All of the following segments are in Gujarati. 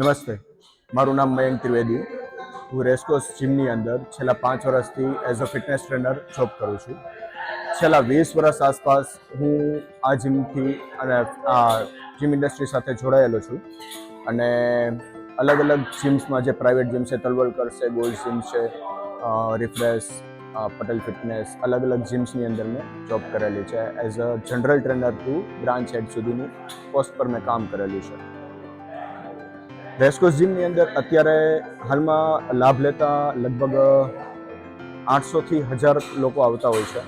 નમસ્તે. મારું નામ મયંક ત્રિવેદી. હું રેસકોસ જીમની અંદર છેલ્લા પાંચ વર્ષથી as a fitness trainer job કરું છું. છેલ્લા વીસ વર્ષ આસપાસ હું આ જીમથી અને આ જીમ ઇન્ડસ્ટ્રી સાથે જોડાયેલો છું. અને અલગ અલગ જીમ્સમાં જે પ્રાઇવેટ જીમ છે તલવલકર છે ગોલ્ડ જીમ છે રિફ્રેશ પટેલ ફિટનેસ, અલગ અલગ જીમ્સની અંદર મેં જોબ કરેલી છે. As a general trainer to branch head સુધીની પોસ્ટ પર મેં કામ કરેલું છે. રેસ્કોસ જીમની અંદર અત્યારે હાલમાં લાભ લેતા લગભગ આઠસોથી હજાર લોકો આવતા હોય છે.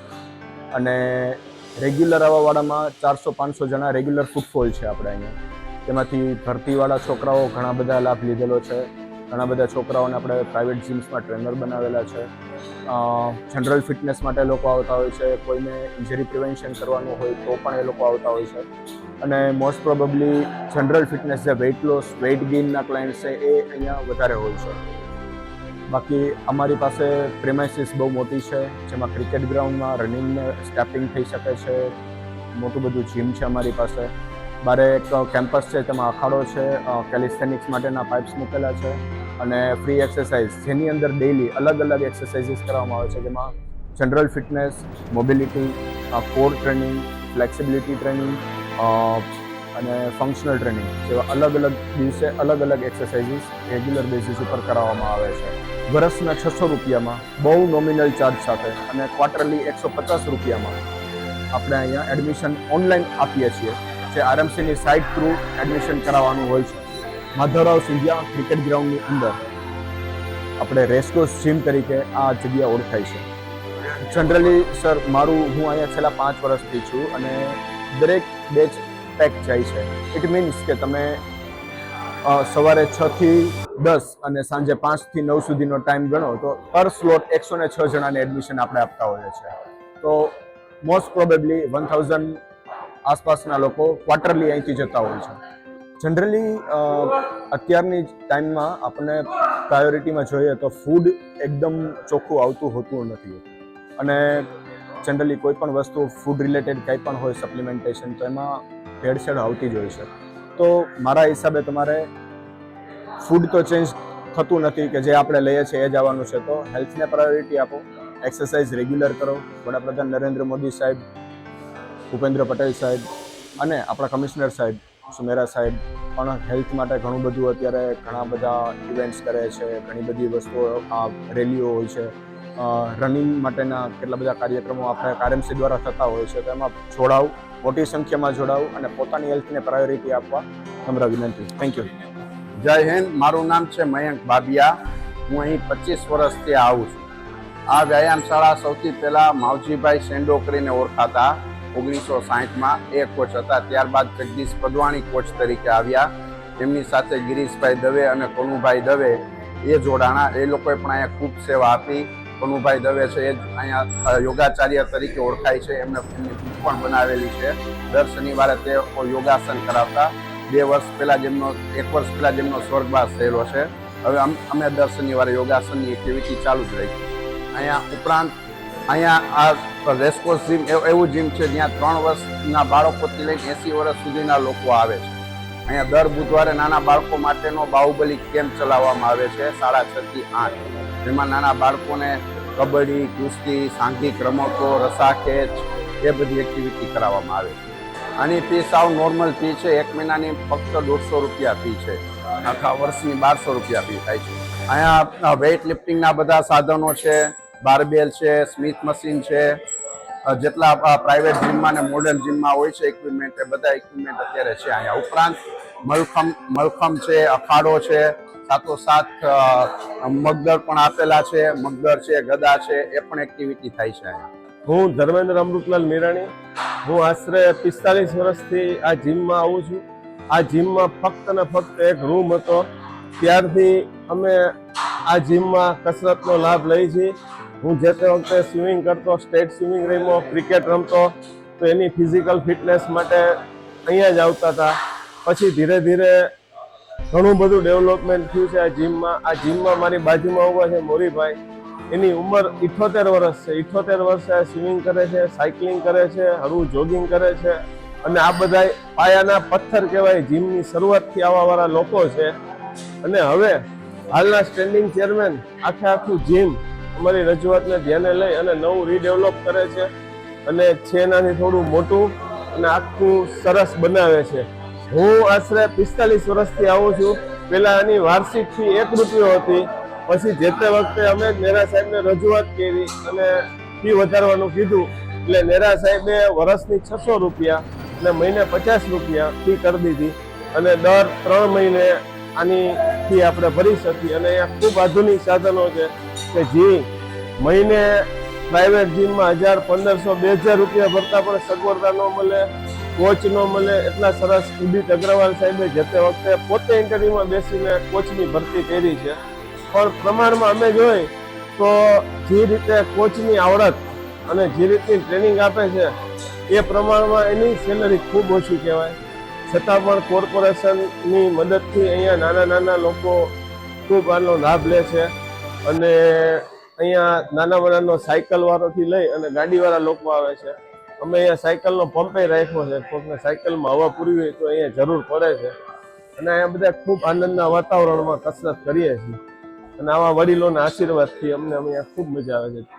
અને રેગ્યુલર આવવાવાળામાં ચારસો પાંચસો જણા રેગ્યુલર ફૂટફોલ છે આપણે અહીંયા. તેમાંથી ભરતીવાળા છોકરાઓ ઘણા બધા લાભ લીધેલો છે. ઘણા બધા છોકરાઓને આપણે પ્રાઇવેટ જીમ્સમાં ટ્રેનર બનાવેલા છે. જનરલ ફિટનેસ માટે લોકો આવતા હોય છે. કોઈને ઇન્જરી પ્રિવેન્શન કરવાનું હોય તો પણ એ લોકો આવતા હોય છે. અને મોસ્ટ પ્રોબેબલી જનરલ ફિટનેસ જે વેઇટ લોસ વેઇટ ગેઇનના ક્લાયન્ટ છે, એ અહીંયા વધારે હોય છે. બાકી અમારી પાસે પ્રેમાઇસીસ બહુ મોટી છે, જેમાં ક્રિકેટ ગ્રાઉન્ડમાં રનિંગ સ્ટેપિંગ થઈ શકે છે, મોટું બધું જીમ છે અમારી પાસે. બારે એક કેમ્પસ છે, તેમાં અખાડો છે કેલિસ્થેનિક્સ માટેના પાઇપ્સ મૂકેલા છે અને ફ્રી એક્સરસાઇઝ જેની અંદર ડેઇલી અલગ અલગ એક્સરસાઇઝીસ કરવામાં આવે છે, જેમાં general fitness mobility core training flexibility training અને ફંક્શનલ ટ્રેનિંગ જેવા અલગ અલગ દિવસે અલગ અલગ એક્સરસાઇઝીસ રેગ્યુલર બેસિસ ઉપર કરાવવામાં આવે છે. વર્ષના છસો રૂપિયામાં બહુ નોમિનલ ચાર્જ સાથે અને ક્વાર્ટરલી એકસો પચાસ રૂપિયામાં આપણે અહીંયા એડમિશન ઓનલાઈન આપીએ છીએ, જે આરએમસીની સાઇટ થ્રુ એડમિશન કરાવવાનું હોય છે. માધવરાવ સિંધિયા ક્રિકેટ ગ્રાઉન્ડની અંદર આપણે રેસકોર્સ જીમ તરીકે આ જગ્યા ઓળખાય છે. જનરલી સર મારું, હું અહીંયા છેલ્લા પાંચ વર્ષથી છું અને દરેક બેચ પેક જાય છે. ઇટ મીન્સ કે તમે સવારે છ થી દસ અને સાંજે પાંચથી નવ સુધીનો ટાઈમ ગણો તો પર સ્લોટ એકસો ને છ જણાને એડમિશન આપણે આપતા હોઈએ છીએ. તો મોસ્ટ પ્રોબેબલી વન થાઉઝન્ડ આસપાસના લોકો ક્વાર્ટરલી અહીંથી જતા હોય છે. જનરલી અત્યારની ટાઈમમાં આપણને પ્રાયોરિટીમાં જોઈએ તો ફૂડ એકદમ ચોખ્ખું આવતું હોતું નથી. અને જનરલી કોઈ પણ વસ્તુ ફૂડ રિલેટેડ કંઈ પણ હોય સપ્લિમેન્ટેશન તો એમાં ભેળસેળ આવતી જ હોય છે. તો મારા હિસાબે તમારે ફૂડ તો ચેન્જ થતું નથી કે જે આપણે લઈએ છીએ એ જ આવવાનું છે. તો હેલ્થને પ્રાયોરિટી આપો એક્સરસાઇઝ રેગ્યુલર કરો. વડાપ્રધાન નરેન્દ્ર મોદી સાહેબ, ભૂપેન્દ્ર પટેલ સાહેબ અને આપણા કમિશનર સાહેબ, સુમેરા સાહેબ પણ હેલ્થ માટે ઘણું બધું અત્યારે ઘણા બધા ઇવેન્ટ્સ કરે છે. ઘણી બધી વસ્તુઓ, આ રેલીઓ હોય છે. રનિંગ માટેના કેટલા બધા કાર્યક્રમો આપણે આરએમસી દ્વારા થતા હોય છે, તો એમાં જોડાવ, મોટી સંખ્યામાં જોડાવ અને પોતાની હેલ્થને પ્રાયોરિટી આપવા નમ્ર વિનંતી. થેન્ક યુ જય હિન્દ, મારું નામ છે મયંક બાબિયા. હું અહીં પચીસ વર્ષથી આવું છું. આ વ્યાયામ શાળા સૌથી પહેલાં માવજીભાઈ સેંડો કરીને ઓળખાતા ઓગણીસો સાહીઠમાં. એ કોચ હતા. ત્યારબાદ જગદીશ પદવાણી કોચ તરીકે આવ્યા. એમની સાથે ગિરીશભાઈ દવે અને કનુભાઈ દવે. એ જોડાણા. એ લોકોએ પણ અહીંયા ખૂબ સેવા આપી. કનુભાઈ દવે છે, એ અહીંયા યોગાચાર્ય તરીકે ઓળખાય છે. એમને એમની બુક પણ બનાવેલી છે. દર શનિવારે તે યોગાસન કરાવતા. બે વર્ષ પહેલાં જેમનો, એક વર્ષ પહેલાં જેમનો સ્વર્ગવાસ થયેલો છે. હવે અમે દર શનિવારે યોગાસનની એક્ટિવિટી ચાલુ જ રાખી અહીંયા ઉપરાંત, અહીંયા આ રેસકોર્સ જીમ એવું જીમ છે, જ્યાં ત્રણ વર્ષના બાળકોથી લઈને એંસી વર્ષ સુધીના લોકો આવે છે. અહીંયા દર બુધવારે નાના બાળકો માટેનો બાહુબલી કેમ્પ ચલાવવામાં આવે છે, સાડા છ થી આઠ. જેમાં નાના બાળકોને કબડ્ડી, કુસ્તી સાંઘિક રમતો રસાખેચ એ બધી એક્ટિવિટી કરાવવામાં આવે છે. આની ફી સાવ નોર્મલ ફી છે. એક મહિનાની ફક્ત દોઢસો રૂપિયા ફી છે. આખા વર્ષની બારસો રૂપિયા ફી થાય છે. અહીંયા વેઇટ લિફ્ટિંગના બધા સાધનો છે. બારબેલ છે સ્મિથ મશીન છે. જેટલા પ્રાઇવેટ જીમમાં અને મોડર્ન જીમમાં હોય છે ઇક્વિપમેન્ટ એ બધા ઇક્વિપમેન્ટ અત્યારે છે અહીંયા. ઉપરાંત મલખમ મલખમ છે, અખાડો છે સાથ મગદર પણ આપેલા છે, મગદર છે, ગદા છે, એ પણ એક્ટિવિટી થાય છે હું ધર્મેન્દ્ર અમૃતલાલ મીરાણી, હું આશરે પિસ્તાલીસ વર્ષથી આ જીમમાં આવું છું. આ જીમમાં ફક્ત ને ફક્ત એક રૂમ હતો. ત્યારથી અમે આ જીમમાં કસરતનો લાભ લઈ છીએ. હું જે તે વખતે સ્વિમિંગ કરતો સ્ટેટ સ્વિમિંગ રમ્યો ક્રિકેટ રમતો, તો એની ફિઝિકલ ફિટનેસ માટે અહીંયા જ આવતા હતા. પછી ધીરે ધીરે ઘણું બધું ડેવલપમેન્ટ થયું છે આ જીમમાં આ જીમમાં મારી બાજુમાં ઊભા છે મોરીભાઈ. એની ઉંમર ઇઠોતેર વર્ષ છે. ઇઠોતેર વર્ષે સ્વિમિંગ કરે છે સાયકલિંગ કરે છે, હળવું જોગિંગ કરે છે અને આ બધા પાયાના પથ્થર કહેવાય જીમની શરૂઆતથી આવવાવાળા લોકો છે. અને હવે હાલના સ્ટેન્ડિંગ ચેરમેન આખે આખું જીમ અમારી રજૂઆતને ધ્યાને લઈ અને નવું રીડેવલપ કરે છે. અને છે થોડું મોટું અને આખું સરસ બનાવે છે. હું આશરે પિસ્તાલીસ વર્ષથી આવું છું. પેલા આની વાર્ષિક ફી એક રૂપિયો હતી. પછી જે તે વખતે અમે નેરા સાહેબને રજૂઆત કરી અને ફી વધારવાનું કીધું. એટલે નેરા સાહેબે વર્ષની છસો રૂપિયા અને મહિને પચાસ રૂપિયા ફી કરી દીધી. અને દર ત્રણ મહિને આની ફી આપણે ભરી શકીએ. અને અહીંયા ખૂબ આધુનિક સાધનો છે કે જે મહિને પ્રાઇવેટ જીમમાં હજાર પંદરસો, બે હજાર રૂપિયા ભરતા પણ સગવડતા ન મળે. કોચ મને એટલા સરસ ઉદિત અગ્રવાલ સાહેબે જે તે વખતે પોતે ઇન્ટરવ્યુમાં બેસીને કોચની ભરતી કરી છે. પણ પ્રમાણમાં અમે જોઈ તો જે રીતે કોચની આવડત અને જે રીતની ટ્રેનિંગ આપે છે, એ પ્રમાણમાં એની સેલરી ખૂબ ઓછી કહેવાય. છતાં પણ કોર્પોરેશનની મદદથી અહીંયા નાના નાના લોકો ખૂબ આનો લાભ લે છે અને અહીંયા નાના નાનો સાયકલવાળોથી લઈ અને ગાડીવાળા લોકો આવે છે. અમે અહીંયા સાયકલનો પંપે રાખ્યો છે. કોઈકને સાયકલમાં હવા પૂરી હોય તો અહીંયા જરૂર પડે છે. અને અહીંયા બધા ખૂબ આનંદના વાતાવરણમાં કસરત કરીએ છીએ. અને આવા વડીલોના આશીર્વાદથી અમને અહીંયા ખૂબ મજા આવે છે.